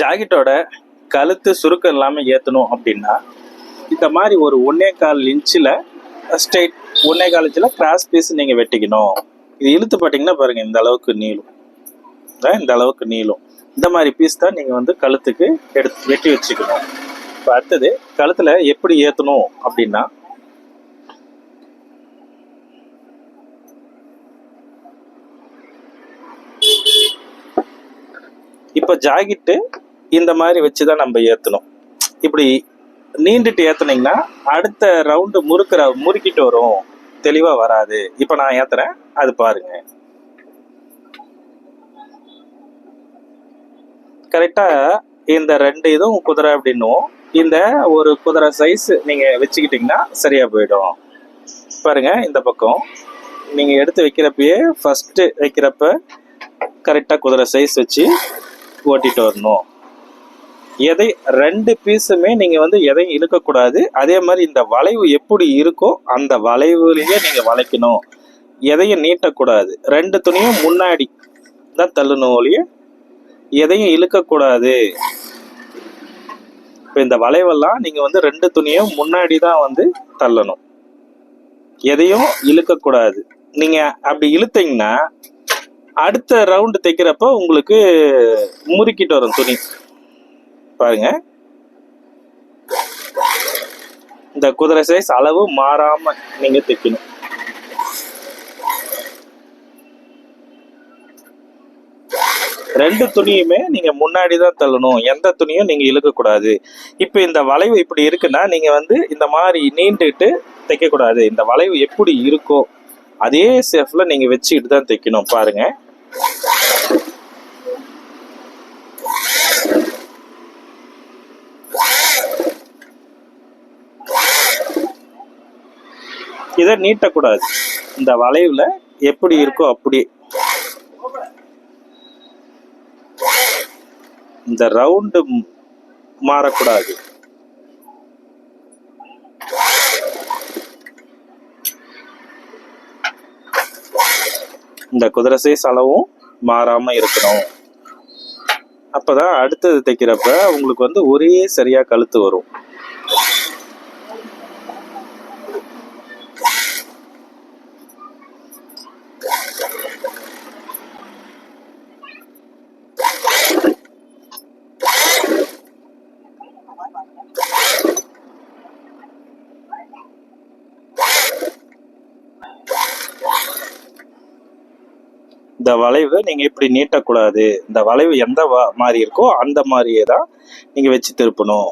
ஜாக்கெட்டோட கழுத்து சுருக்கம் இல்லாமல் ஏற்றணும் அப்படின்னா இந்த மாதிரி ஒரு ஒன்னே கால் இன்ச்சில் ஸ்ட்ரெயிட் ஒன்னே கால் இன்ச்சில் கிராஸ் பீஸ் நீங்கள் வெட்டிக்கணும். இது இழுத்து பார்த்தீங்கன்னா பாருங்கள் இந்த அளவுக்கு நீளும். இந்த அளவுக்கு நீளும். இந்த மாதிரி பீஸ் தான் நீங்கள் வந்து கழுத்துக்கு எடுத்து வெட்டி வச்சுக்கணும். இப்போ அடுத்தது கழுத்தில் எப்படி ஏற்றணும் அப்படின்னா இப்போ ஜாக்கெட்டு இந்த மாதிரி வச்சு தான் நம்ம ஏற்றணும் இப்படி நீண்டுட்டு ஏற்றுனீங்கன்னா அடுத்த ரவுண்டு முறுக்கிற முறுக்கிட்டு வரும். தெளிவாக வராது. இப்போ நான் ஏற்றுறேன் அது பாருங்க. கரெக்டாக இந்த ரெண்டு இதுவும் குதிரை அப்படின்னும் இந்த ஒரு குதிரை சைஸ் நீங்கள் வச்சுக்கிட்டிங்கன்னா சரியாக போயிடும். பாருங்க இந்த பக்கம். நீங்கள் எடுத்து வைக்கிறப்பயே ஃபஸ்ட்டு வைக்கிறப்ப கரெக்டாக குதிரை சைஸ் வச்சு ஓட்டிகிட்டு வரணும். எதை ரெண்டு பீஸுமே நீங்கள் வந்து எதையும் இழுக்கக்கூடாது. அதே மாதிரி இந்த வளைவு எப்படி இருக்கோ அந்த வளைவுலேயே நீங்கள் வளைக்கணும். எதையும் நீட்டக்கூடாது. ரெண்டு துணியும் முன்னாடி தான் தள்ளணும் ஒழிய எதையும் இழுக்கக்கூடாது. இப்போ இந்த வளைவெல்லாம் நீங்கள் வந்து ரெண்டு துணியும் முன்னாடி தான் வந்து தள்ளணும். எதையும் இழுக்கக்கூடாது. நீங்கள் அப்படி இழுத்தீங்கன்னா அடுத்த ரவுண்டு தைக்கிறப்ப உங்களுக்கு முறுக்கிட்டு வரும் துணி. பாருங்க. இந்த குதிரை சைஸ் அளவு மாறாம நீங்க தைக்கணும். ரெண்டு துணியுமே நீங்க முன்னாடி தான் தள்ளணும். எந்த துணியும் நீங்க இழுக்க கூடாது இப்போ இந்த வளைவு இப்படி இருக்குன்னா நீங்க வந்து இந்த மாதிரி நீண்டுட்டு தைக்க கூடாது இந்த வளைவு எப்படி இருக்கோ அதே சேஃப்ல நீங்க வச்சுக்கிட்டு தான் தைக்கணும். பாருங்க. இதை நீட்டக்கூடாது. இந்த வளைவுல எப்படி இருக்கோ அப்படி. இந்த ரவுண்டு மாறக்கூடாது. இந்த குதிரை சைஸ் அளவும் மாறாம இருக்கணும். அப்பதான் அடுத்தது தைக்கிறப்ப உங்களுக்கு வந்து ஒரே சரியா கழுத்து வரும். இந்த வளைவு நீங்கள் இப்படி நீட்டக்கூடாது. இந்த வளைவு எந்த வ- மாதிரி இருக்கோ அந்த மாதிரியே தான் நீங்கள் வச்சு திருப்பணும்.